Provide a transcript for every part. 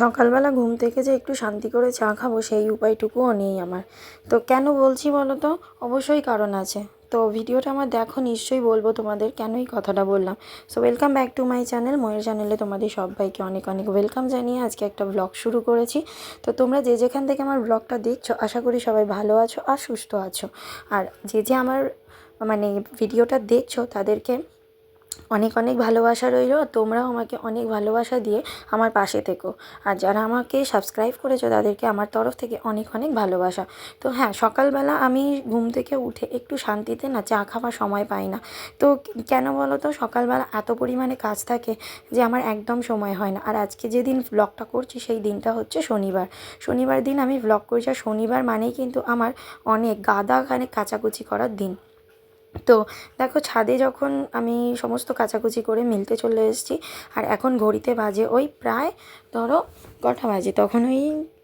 সকালবেলা ঘুম থেকে যে একটু শান্তি করে চা খাব সেই উপায়টুকুও নেই আমার। তো কেন বলছি বলো তো? অবশ্যই কারণ আছে। তো ভিডিওটা আমার দেখো, নিশ্চয়ই বলব তোমাদের কেন এই কথাটা বললাম। So welcome back to my channel ময়ের চ্যানেলে তোমাদের সবাইকে অনেক অনেক ওয়েলকাম জানিয়ে আজকে একটা ব্লগ শুরু করেছি। তো তোমরা যে যেখান থেকে আমার ব্লগটা দেখছ, আশা করি সবাই ভালো আছো আর সুস্থ আছো। আর যে যে আমার মানে ভিডিওটা দেখছ, তাদেরকে অনেক অনেক ভালোবাসা রইল। তোমরাও আমাকে অনেক ভালোবাসা দিয়ে আমার পাশে থেকো। আর যারা আমাকে সাবস্ক্রাইব করেছ, তাদেরকে আমার তরফ থেকে অনেক অনেক ভালোবাসা। তো হ্যাঁ সকালবেলা আমি ঘুম থেকে উঠে একটু শান্তিতে না চা খাওয়ার সময় পাই না। তো কেন বলো তো সকালবেলা এত পরিমাণে কাজ থাকে যে আমার একদম সময় হয় না। আর আজকে যেদিন ব্লগটা করছি, সেই দিনটা হচ্ছে শনিবার। শনিবার দিন আমি ব্লগ করছি। আর শনিবার মানেই কিন্তু আমার অনেক গাদা খানে কাচাকুচি করার দিন। তো দেখো ছাদে যখন আমি সমস্ত কাচাকুচি করে মিলতে চলে এসেছি, আর এখন ঘড়িতে বাজে ওই প্রায় ধরো কটা বাজে? তখন ওই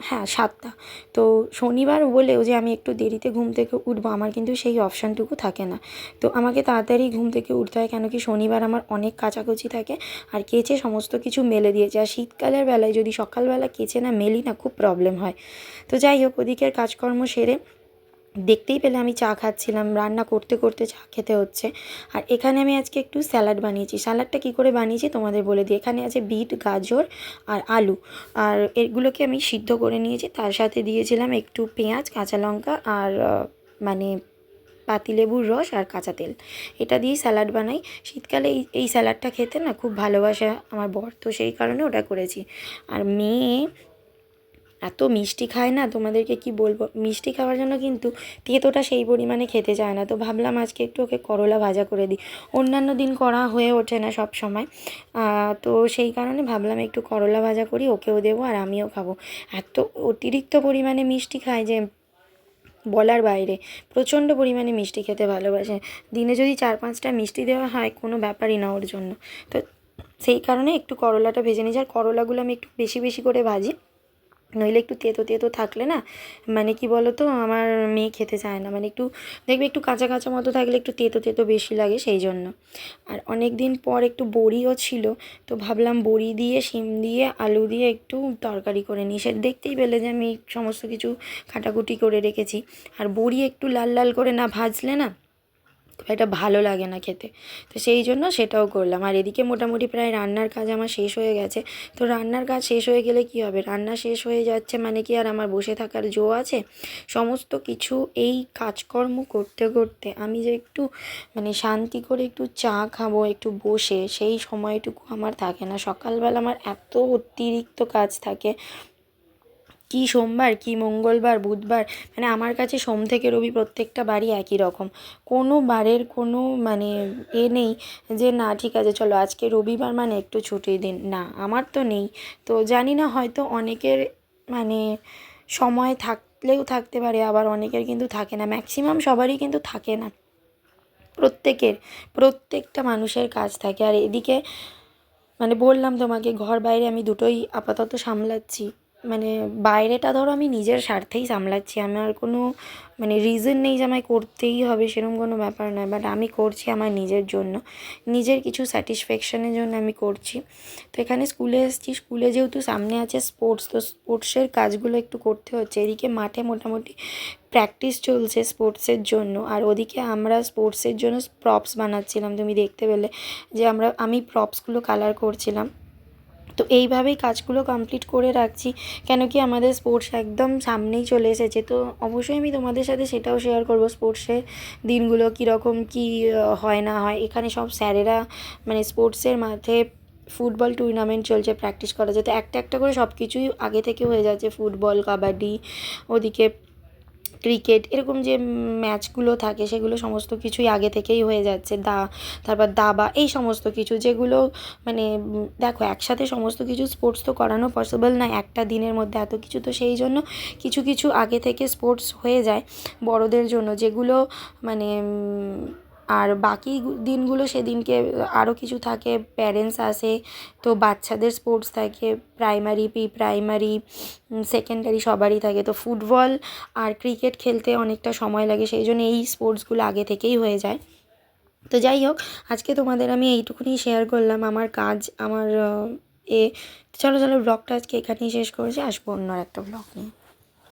হ্যাঁ সাতটা। তো শনিবার বলেও যে আমি একটু দেরিতে ঘুম থেকে উঠবো, আমার কিন্তু সেই অপশানটুকু থাকে না। তো আমাকে তাড়াতাড়ি ঘুম থেকে উঠতে হয়, কেন কি শনিবার আমার অনেক কাচাকুচি থাকে, আর কেচে সমস্ত কিছু মেলে দিয়েছে। আর শীতকালের বেলায় যদি সকালবেলা কেচে না মেলি না, খুব প্রবলেম হয়। তো যাই হোক, ওদিকের কাজকর্ম সেরে দেখতেই পেলে আমি চা খাচ্ছিলাম, রান্না করতে করতে চা খেতে হচ্ছে। আর এখানে আমি আজকে একটু স্যালাড বানিয়েছি। স্যালাডটা কী করে বানিয়েছি তোমাদের বলে দিই। এখানে আছে বিট, গাজর আর আলু। আর এগুলোকে আমি সিদ্ধ করে নিয়েছি। তার সাথে দিয়েছিলাম একটু পেঁয়াজ, কাঁচা লঙ্কা আর মানে পাতিলেবুর রস আর কাঁচা তেল। এটা দিয়েই স্যালাড বানাই। শীতকালে এই এই স্যালাডটা খেতে না খুব ভালোবাসে আমার বর। তো সেই কারণে ওটা করেছি। আর মেয়ে এত মিষ্টি খায় না, তোমাদেরকে কি বলব? মিষ্টি খাওয়ার জন্য কিন্তু তেঁতোটা সেই পরিমাণে খেতে চায় না। তো ভাবলাম আজকে একটু ওকে করলা ভাজা করে দিই। অন্যান্য দিন করা হয়ে ওঠে না সব সময়। তো সেই কারণে ভাবলাম একটু করলা ভাজা করি, ওকেও দেবো আর আমিও খাব। এত অতিরিক্ত পরিমাণে মিষ্টি খায় যে বলার বাইরে। প্রচণ্ড পরিমাণে মিষ্টি খেতে ভালোবাসে। দিনে যদি চার পাঁচটা মিষ্টি দেওয়া হয়, কোনো ব্যাপারই না ওর জন্য। তো সেই কারণে একটু করলাটা ভেজে নিয়েছি। আর করলাগুলো আমি একটু বেশি বেশি করে ভাজি। নইলে একটু তেতো তেতো থাকলে না মানে কি বলো তো আমার মেয়ে খেতে চায় না। মানে একটু, দেখবে একটু কাঁচা কাঁচা মতো থাকলে একটু তেতো তেতো বেশি লাগে সেই জন্য। আর অনেক দিন পর একটু বড়িও ছিল, তো ভাবলাম বড়ি দিয়ে, শিম দিয়ে, আলু দিয়ে একটু তরকারি করে নিই। সে দেখতেই পেলে যে আমি সমস্ত কিছু খাটাকুটি করে রেখেছি। আর বড়ি একটু লাল লাল করে না ভাজলে না এটা ভালো লাগে না খেতে। তো সেই জন্য সেটাও করলাম। আর এদিকে মোটামুটি প্রায় রান্নার কাজ আমার শেষ হয়ে গেছে। তো রান্নার কাজ শেষ হয়ে গেলে কি হবে? রান্না শেষ হয়ে যাচ্ছে মানে কি আর আমার বসে থাকার জো আছে? সমস্ত কিছু এই কাজকর্ম করতে করতে আমি যে একটু মানে শান্তি করে একটু চা খাব, একটু বসে সেই সময়টুকু আমার থাকে না। সকালবেলা আমার এত অতিরিক্ত কাজ থাকে। কি সোমবার, কি মঙ্গলবার, বুধবার মানে আমার কাছে সোম থেকে রবি প্রত্যেকটা বারই একই রকম। কোনো বারের কোনো মানে এ নেই যে, না, ঠিক আছে, চলো, আজকে রবিবার মানে একটু ছুটির দিন। না, আমার তো নেই। তো জানি না, হয়তো অনেকের মানে সময় থাকলেও থাকতে পারে, আবার অনেকের কিন্তু থাকে না। ম্যাক্সিমাম সবারই কিন্তু থাকে না। প্রত্যেকের, প্রত্যেকটা মানুষের কাজ থাকে। আর এদিকে মানে বললাম তোমাকে, ঘর বাইরে আমি দুটোই আপাতত সামলাচ্ছি। মানে বাইরেটা ধরো আমি নিজের স্বার্থেই সামলাচ্ছি। আমার কোনো মানে রিজন নেই যে আমায় করতেই হবে সেরকম কোনো ব্যাপার নয়। বাট আমি করছি আমার নিজের জন্য। নিজের কিছু স্যাটিসফ্যাকশানের জন্য আমি করছি। তো এখানে স্কুলে এসেছি। স্কুলে যেহেতু সামনে আছে স্পোর্টস তো স্পোর্টসের কাজগুলো একটু করতে হচ্ছে। এদিকে মাঠে মোটামুটি প্র্যাকটিস চলছে স্পোর্টসের জন্য। আর ওদিকে আমরা স্পোর্টসের জন্য প্রপস বানাচ্ছিলাম। তুমি দেখতে পেলে যে আমরা, আমি প্রপসগুলো কালার করছিলাম। তো এইভাবেই কাজগুলো কমপ্লিট করে রাখছি। কেন কি আমাদের স্পোর্টস একদম সামনেই চলে এসেছে। তো অবশ্যই আমি তোমাদের সাথে সেটাও শেয়ার করব স্পোর্টসের দিনগুলো, কীরকম কী হয়, না হয়। এখানে সব স্যারেরা মানে স্পোর্টসের মাঠে ফুটবল টুর্নামেন্ট চলছে প্র্যাকটিস করা যাতে একটা একটা করে সব কিছুই আগে থেকে হয়ে যাচ্ছে। ফুটবল কাবাডি, ওদিকে ক্রিকেট এরকম যে ম্যাচগুলো থাকে, সেগুলো সমস্ত কিছুই আগে থেকেই হয়ে যাচ্ছে। দা, তারপর দাবা, এই সমস্ত কিছু যেগুলো মানে দেখো, একসাথে সমস্ত কিছু স্পোর্টস তো করানো পসিবল না, একটা দিনের মধ্যে এত কিছু, তো সেই জন্য কিছু কিছু আগে থেকে স্পোর্টস হয়ে যায় বড়দের জন্য, যেগুলো মানে আর বাকি দিনগুলো সেদিনকে আরও কিছু থাকে প্যারেন্টস আসে, তো বাচ্চাদের স্পোর্টস থাকে প্রাইমারি প্রি প্রাইমারি সেকেন্ডারি সবারই থাকে, তো ফুটবল আর ক্রিকেট খেলতে অনেকটা সময় লাগে, সেই জন্য এই স্পোর্টসগুলো আগে থেকেই হয়ে যায়। তো যাই হোক, আজকে তোমাদের আমি এইটুকুনি শেয়ার করলাম, আমার কাজ, আমার এ, চলো চলো ব্লগটা আজকে এখানেই শেষ করেছি, আসব অন্য একটা ব্লগ নিয়ে।